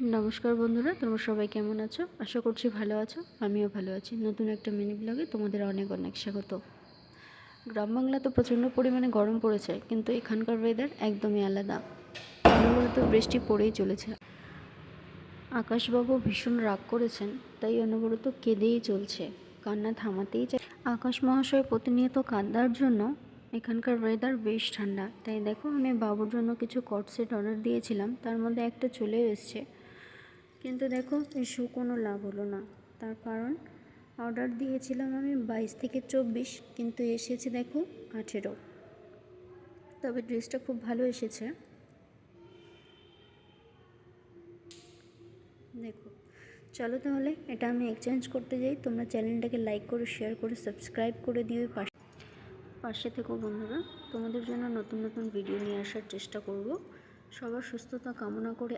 নমস্কার বন্ধুরা, তোমরা সবাই কেমন আছো? আশা করছি ভালো আছো, আমিও ভালো আছি। নতুন একটা মিনি ব্লগে তোমাদের অনেক অনেক স্বাগত। গ্রাম বাংলা তো প্রচণ্ড পরিমাণে গরম পড়েছে, কিন্তু এখানকার ওয়েদার একদমই আলাদা। অনবরত বৃষ্টি পড়েই চলেছে। আকাশবাবু ভীষণ রাগ করেছেন, তাই অনবরত কেঁদেই চলছে। কান্না থামাতেই চাই আকাশ মহাশয় প্রতিনিয়ত কান্দার জন্য এখানকার ওয়েদার বেশ ঠান্ডা। তাই দেখো, আমি বাবুর জন্য কিছু কট সেট অর্ডার দিয়েছিলাম, তার মধ্যে একটা চলেও এসছে। কিন্তু দেখো, এসো, কোনো লাভ হলো না। তার কারণ অর্ডার দিয়েছিলাম আমি বাইশ থেকে চব্বিশ, কিন্তু এসেছে দেখো আঠেরো। তবে ড্রেসটা খুব ভালো এসেছে। দেখো, চলো তাহলে এটা আমি এক্সচেঞ্জ করতে যাই। তোমরা চ্যানেলটাকে লাইক করে শেয়ার করে সাবস্ক্রাইব করে দিও পাশে। পাশে থেকো বন্ধুরা। তোমাদের জন্য নতুন নতুন ভিডিও নিয়ে আসার চেষ্টা করব। সবার সুস্থতা কামনা করে